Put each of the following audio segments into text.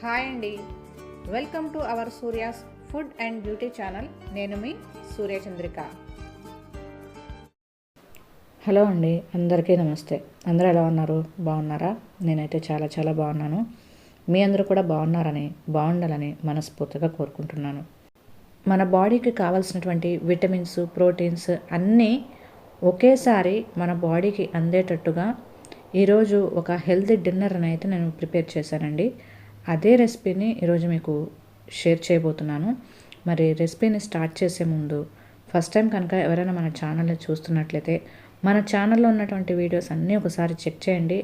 Hi అండి. Welcome to our Surya's food and beauty channel. నేను మీ సూర్యచంద్రిక హలో అండి అందరికీ నమస్తే. అందరూ ఎలా ఉన్నారు? బాగున్నారా? నేనైతే చాలా చాలా బాగున్నాను. మీ అందరూ కూడా బాగున్నారని బాగుండాలని మనస్ఫూర్తిగా కోరుకుంటున్నాను. మన బాడీకి కావాల్సినటువంటి విటమిన్స్ ప్రోటీన్స్ అన్నీ ఒకేసారి మన బాడీకి అందేటట్టుగా ఈరోజు ఒక హెల్తీ డిన్నర్ అని అయితే నేను ప్రిపేర్ చేశానండి. అదే రెసిపీని ఈరోజు మీకు షేర్ చేయబోతున్నాను. మరి రెసిపీని స్టార్ట్ చేసే ముందు ఫస్ట్ టైం కనుక ఎవరైనా మన ఛానల్ని చూస్తున్నట్లయితే మన ఛానల్లో ఉన్నటువంటి వీడియోస్ అన్నీ ఒకసారి చెక్ చేయండి.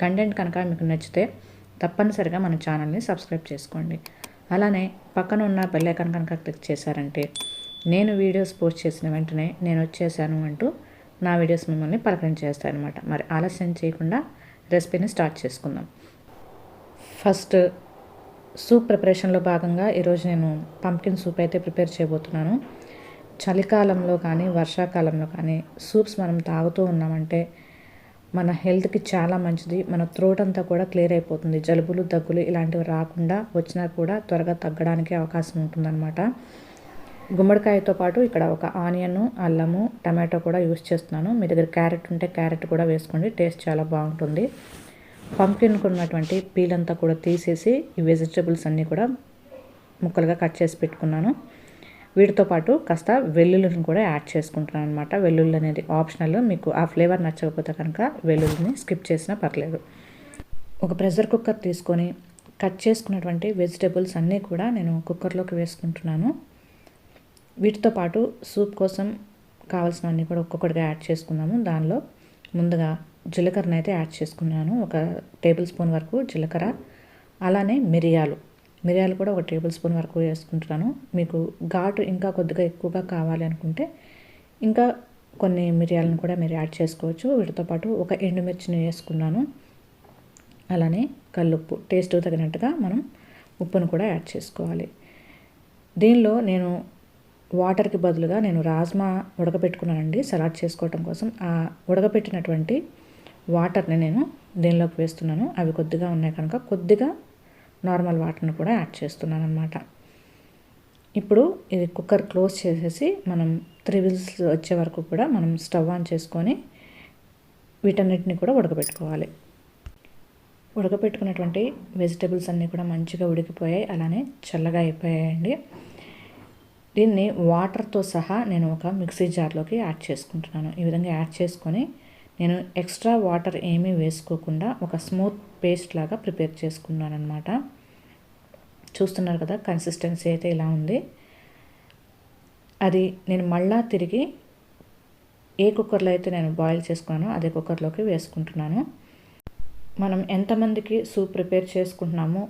కంటెంట్ కనుక మీకు నచ్చితే తప్పనిసరిగా మన ఛానల్ని సబ్స్క్రైబ్ చేసుకోండి. అలానే పక్కన ఉన్న బెల్లైకన్ కనుక క్లిక్ చేశారంటే నేను వీడియోస్ పోస్ట్ చేసిన వెంటనే నేను వచ్చేసాను అంటూ నా వీడియోస్ మిమ్మల్ని పలకరించేస్తాను అనమాట మరి ఆలస్యం చేయకుండా రెసిపీని స్టార్ట్ చేసుకుందాం. ఫస్ట్ సూప్ ప్రిపరేషన్లో భాగంగా ఈరోజు నేను పంకిన్ సూప్ అయితే ప్రిపేర్ చేయబోతున్నాను. చలికాలంలో కానీ వర్షాకాలంలో కానీ సూప్స్ మనం తాగుతూ ఉన్నామంటే మన హెల్త్కి చాలా మంచిది. మన త్రోట్ అంతా కూడా క్లియర్ అయిపోతుంది. జలుబులు దగ్గులు ఇలాంటివి రాకుండా వచ్చినా కూడా త్వరగా తగ్గడానికి అవకాశం ఉంటుందన్నమాట. గుమ్మడికాయతో పాటు ఇక్కడ ఒక ఆనియన్ అల్లము టమాటో కూడా యూస్ చేస్తున్నాను. మీ దగ్గర క్యారెట్ ఉంటే క్యారెట్ కూడా వేసుకోండి. టేస్ట్ చాలా బాగుంటుంది. పంకిన్కి ఉన్నటువంటి పీల్ అంతా కూడా తీసేసి ఈ వెజిటబుల్స్ అన్నీ కూడా ముక్కలుగా కట్ చేసి పెట్టుకున్నాను. వీటితో పాటు కాస్త వెల్లుల్లిని కూడా యాడ్ చేసుకుంటున్నాను అనమాట వెల్లుల్లి అనేది ఆప్షనల్ మీకు ఆ ఫ్లేవర్ నచ్చకపోతే కనుక వెల్లుల్లిని స్కిప్ చేసినా పర్లేదు. ఒక ప్రెషర్ కుక్కర్ తీసుకొని కట్ చేసుకున్నటువంటి వెజిటబుల్స్ అన్నీ కూడా నేను కుక్కర్లోకి వేసుకుంటున్నాను. వీటితో పాటు సూప్ కోసం కావాల్సినవన్నీ కూడా ఒక్కొక్కటిగా యాడ్ చేసుకుందాము. దానిలో ముందుగా జీలకర్రని అయితే యాడ్ చేసుకున్నాను. ఒక టేబుల్ స్పూన్ వరకు జీలకర్ర అలానే మిరియాలు. మిరియాలు కూడా ఒక టేబుల్ స్పూన్ వరకు వేసుకుంటున్నాను. మీకు ఘాటు ఇంకా కొద్దిగా ఎక్కువగా కావాలి అనుకుంటే ఇంకా కొన్ని మిరియాలను కూడా మీరు యాడ్ చేసుకోవచ్చు. వీటితో పాటు ఒక ఎండుమిర్చిని వేసుకున్నాను. అలానే కల్లుప్పు. టేస్ట్ తగినట్టుగా మనం ఉప్పును కూడా యాడ్ చేసుకోవాలి. దీనిలో నేను వాటర్కి బదులుగా నేను రాజ్మా ఉడకబెట్టుకున్నానండి. సలాడ్ చేసుకోవటం కోసం. ఆ ఉడకబెట్టినటువంటి వాటర్ని నేను దీనిలోకి వేస్తున్నాను. అవి కొద్దిగా ఉన్నాయి కనుక కొద్దిగా నార్మల్ వాటర్ని కూడా యాడ్ చేస్తున్నాను అనమాట ఇప్పుడు ఇది కుక్కర్ క్లోజ్ చేసేసి మనం త్రీ విల్స్ వచ్చే వరకు కూడా మనం స్టవ్ ఆన్ చేసుకొని వీటన్నిటిని కూడా ఉడకబెట్టుకోవాలి. ఉడకబెట్టుకున్నటువంటి వెజిటబుల్స్ అన్నీ కూడా మంచిగా ఉడికిపోయాయి. అలానే చల్లగా అయిపోయాయండి. దీన్ని వాటర్తో సహా నేను ఒక మిక్సీ జార్లోకి యాడ్ చేసుకుంటున్నాను. ఈ విధంగా యాడ్ చేసుకొని నేను ఎక్స్ట్రా వాటర్ ఏమీ వేసుకోకుండా ఒక స్మూత్ పేస్ట్ లాగా ప్రిపేర్ చేసుకున్నాను అనమాట చూస్తున్నారు కదా కన్సిస్టెన్సీ అయితే ఇలా ఉంది. అది నేను మళ్ళా తిరిగి ఏ కుక్కర్లో అయితే నేను బాయిల్ చేసుకున్నానో అదే కుక్కర్లోకి వేసుకుంటున్నాను. మనం ఎంతమందికి సూప్ ప్రిపేర్ చేసుకుంటున్నామో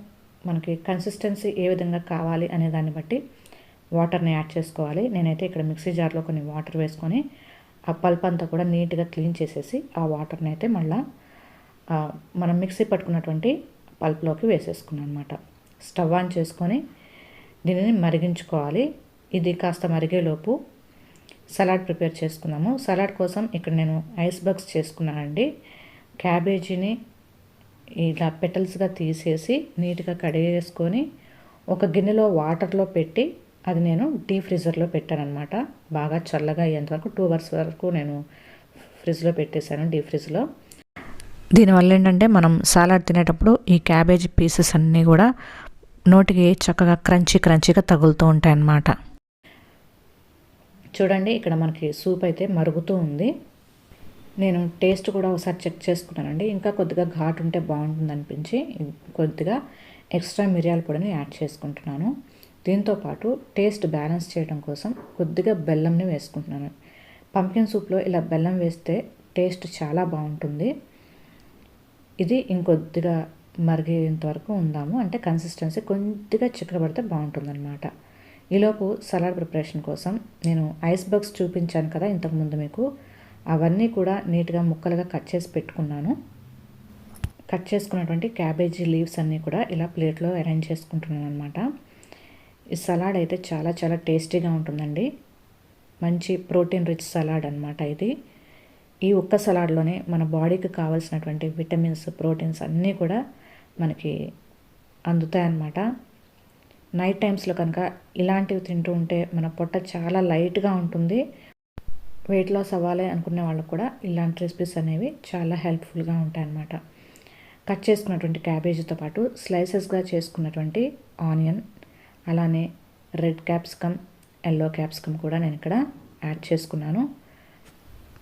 మనకి కన్సిస్టెన్సీ ఏ విధంగా కావాలి అనే దాన్ని బట్టి వాటర్ని యాడ్ చేసుకోవాలి. నేనైతే ఇక్కడ మిక్సీ జార్లో కొన్ని వాటర్ వేసుకొని ఆ పల్ప్ అంతా కూడా నీట్గా క్లీన్ చేసేసి ఆ వాటర్ని అయితే మళ్ళీ మనం మిక్సీ పట్టుకున్నటువంటి పల్ప్లోకి వేసేసుకున్నాను అనమాట స్టవ్ ఆన్ చేసుకొని దీనిని మరిగించుకోవాలి. ఇది కాస్త మరిగేలోపు సలాడ్ ప్రిపేర్ చేసుకున్నాము సలాడ్ కోసం ఇక్కడ నేను ఐస్ బగ్స్ చేసుకున్నానండి. క్యాబేజీని ఇలా పెటల్స్గా తీసేసి నీట్గా కడిగేసుకొని ఒక గిన్నెలో వాటర్లో పెట్టి అది నేను డీ ఫ్రీజర్లో పెట్టానమాట బాగా చల్లగా అయ్యేంత వరకు టూ అవర్స్ వరకు నేను ఫ్రిడ్జ్లో పెట్టేశాను డీ ఫ్రిడ్జ్లో దీనివల్ల ఏంటంటే మనం సాలాడ్ తినేటప్పుడు ఈ క్యాబేజీ పీసెస్ అన్నీ కూడా నోటికి చక్కగా క్రంచీ క్రంచీగా తగులుతూ ఉంటాయి అన్నమాట చూడండి ఇక్కడ మనకి సూప్ అయితే మరుగుతూ ఉంది. నేను టేస్ట్ కూడా ఒకసారి చెక్ చేసుకున్నానండి. ఇంకా కొద్దిగా ఘాటు ఉంటే బాగుంటుంది అనిపించి కొద్దిగా ఎక్స్ట్రా మిరియాల పొడిని యాడ్ చేసుకుంటున్నాను. దీంతోపాటు టేస్ట్ బ్యాలెన్స్ చేయడం కోసం కొద్దిగా బెల్లంని వేసుకుంటున్నాను. పంకిన్ సూప్లో ఇలా బెల్లం వేస్తే టేస్ట్ చాలా బాగుంటుంది. ఇది ఇంకొద్దిగా మరిగేంత వరకు ఉందాము. అంటే కన్సిస్టెన్సీ కొద్దిగా చిక్కబడితే బాగుంటుందన్నమాట. ఈలోపు సలాడ్ ప్రిపరేషన్ కోసం నేను ఐస్ బగ్స్ చూపించాను కదా ఇంతకుముందు మీకు. అవన్నీ కూడా నీట్గా ముక్కలుగా కట్ చేసి పెట్టుకున్నాను. కట్ చేసుకున్నటువంటి క్యాబేజీ లీవ్స్ అన్నీ కూడా ఇలా ప్లేట్లో అరేంజ్ చేసుకుంటున్నాను అనమాట ఈ సలాడ్ అయితే చాలా చాలా టేస్టీగా ఉంటుందండి. మంచి ప్రోటీన్ రిచ్ సలాడ్ అనమాట ఇది. ఈ ఒక్క సలాడ్లోనే మన బాడీకి కావాల్సినటువంటి విటమిన్స్ ప్రోటీన్స్ అన్నీ కూడా మనకి అందుతాయి అన్నమాట నైట్ టైమ్స్లో కనుక ఇలాంటివి తింటూ ఉంటే మన పొట్ట చాలా లైట్గా ఉంటుంది. వెయిట్ లాస్ అవ్వాలి అనుకునే వాళ్ళకు కూడా ఇలాంటి రెసిపీస్ అనేవి చాలా హెల్ప్ఫుల్గా ఉంటాయన్నమాట. కట్ చేసుకున్నటువంటి క్యాబేజీతో పాటు స్లైసెస్గా చేసుకున్నటువంటి ఆనియన్ అలానే రెడ్ క్యాప్సికమ్ ఎల్లో క్యాప్సికమ్ కూడా నేను ఇక్కడ యాడ్ చేసుకున్నాను.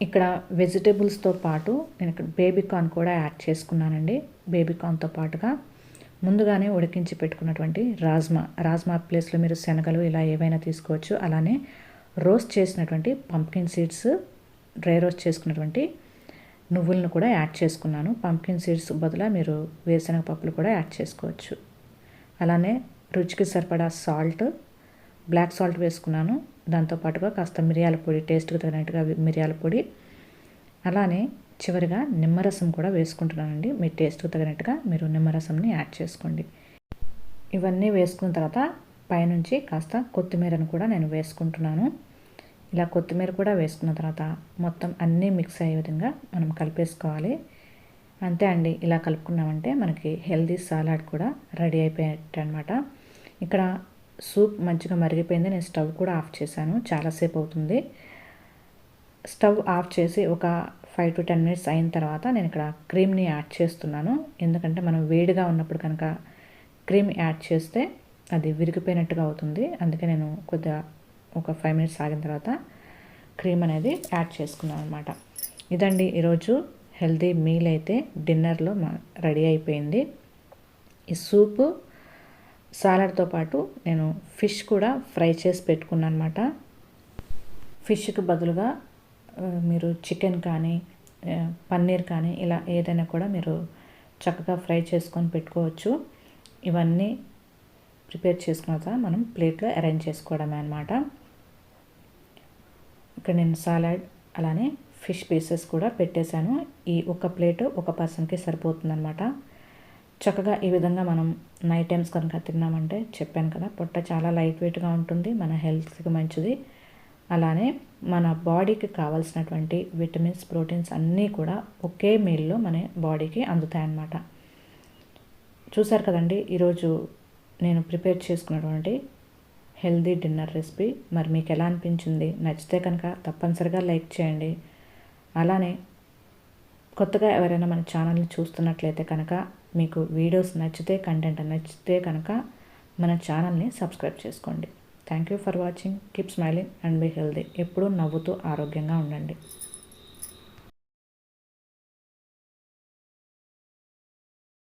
ఇక్కడ వెజిటేబుల్స్తో పాటు నేను ఇక్కడ బేబీకార్న్ కూడా యాడ్ చేసుకున్నానండి. బేబీకార్న్తో పాటుగా ముందుగానే ఉడికించి పెట్టుకున్నటువంటి రాజ్మా రాజ్మా ప్లేస్లో మీరు శనగలు ఇలా ఏవైనా తీసుకోవచ్చు. అలానే రోస్ట్ చేసినటువంటి పంప్కిన్ సీడ్స్ డ్రై రోస్ట్ చేసుకున్నటువంటి నువ్వులను కూడా యాడ్ చేసుకున్నాను. పంప్కిన్ సీడ్స్ బదులు మీరు వేరుశనగ పప్పులు కూడా యాడ్ చేసుకోవచ్చు. అలానే రుచికి సరిపడా సాల్ట్ బ్లాక్ సాల్ట్ వేసుకున్నాను. దాంతోపాటుగా కాస్త మిరియాల పొడి టేస్ట్కి తగినట్టుగా మిరియాల పొడి. అలానే చివరిగా నిమ్మరసం కూడా వేసుకుంటున్నానండి. మీ టేస్ట్కి తగినట్టుగా మీరు నిమ్మరసంని యాడ్ చేసుకోండి. ఇవన్నీ వేసుకున్న తర్వాత పైనుంచి కాస్త కొత్తిమీరను కూడా నేను వేసుకుంటున్నాను. ఇలా కొత్తిమీర కూడా వేసుకున్న తర్వాత మొత్తం అన్నీ మిక్స్ అయ్యే విధంగా మనం కలిపేసుకోవాలి. అంతే అండి. ఇలా కలుపుకున్నామంటే మనకి హెల్దీ సాలాడ్ కూడా రెడీ అయిపోయేటనమాట అనమాట ఇక్కడ సూప్ మంచిగా మరిగిపోయింది. నేను స్టవ్ కూడా ఆఫ్ చేశాను. చాలాసేపు అవుతుంది. స్టవ్ ఆఫ్ చేసి ఒక ఫైవ్ టు టెన్ మినిట్స్ అయిన తర్వాత నేను ఇక్కడ క్రీమ్ని యాడ్ చేస్తున్నాను. ఎందుకంటే మనం వేడిగా ఉన్నప్పుడు కనుక క్రీమ్ యాడ్ చేస్తే అది విరిగిపోయినట్టుగా అవుతుంది. అందుకే నేను కొద్దిగా ఒక ఫైవ్ మినిట్స్ ఆగిన తర్వాత క్రీమ్ అనేది యాడ్ చేసుకున్నాను అనమాట ఇదండి ఈరోజు హెల్దీ మీల్ అయితే డిన్నర్లో మా రెడీ అయిపోయింది. ఈ సూపు సాలడ్తో పాటు నేను ఫిష్ కూడా ఫ్రై చేసి పెట్టుకున్నాను అనమాట ఫిష్కి బదులుగా మీరు చికెన్ కానీ పన్నీర్ కానీ ఇలా ఏదైనా కూడా మీరు చక్కగా ఫ్రై చేసుకొని పెట్టుకోవచ్చు. ఇవన్నీ ప్రిపేర్ చేసుకున్న తర్వాత మనం ప్లేట్లో అరేంజ్ చేసుకోవడమే అనమాట ఇక్కడ నేను సాలాడ్ అలానే ఫిష్ పీసెస్ కూడా పెట్టేశాను. ఈ ఒక ప్లేట్ ఒక పర్సన్కి సరిపోతుందన్నమాట. చక్కగా ఈ విధంగా మనం నైట్ టైమ్స్ కనుక తిన్నామంటే చెప్పాను కదా పొట్ట చాలా లైట్ వెయిట్గా ఉంటుంది మన హెల్త్కి మంచిది. అలానే మన బాడీకి కావాల్సినటువంటి విటమిన్స్ ప్రోటీన్స్ అన్నీ కూడా ఒకే మీల్లో మన బాడీకి అందుతాయన్నమాట. చూసారు కదండి ఈరోజు నేను ప్రిపేర్ చేసుకున్నటువంటి హెల్దీ డిన్నర్ రెసిపీ మరి మీకు ఎలా అనిపించింది? నచ్చితే కనుక తప్పనిసరిగా లైక్ చేయండి. అలానే కొత్తగా ఎవరైనా మన ఛానల్ని చూస్తున్నట్లయితే కనుక మీకు వీడియోస్ నచ్చితే కంటెంట్ నచ్చితే కనుక మన ఛానల్ని సబ్స్క్రైబ్ చేసుకోండి. Thank you for watching keep smiling and be healthy ఎప్పుడూ నవ్వుతూ ఆరోగ్యంగా ఉండండి.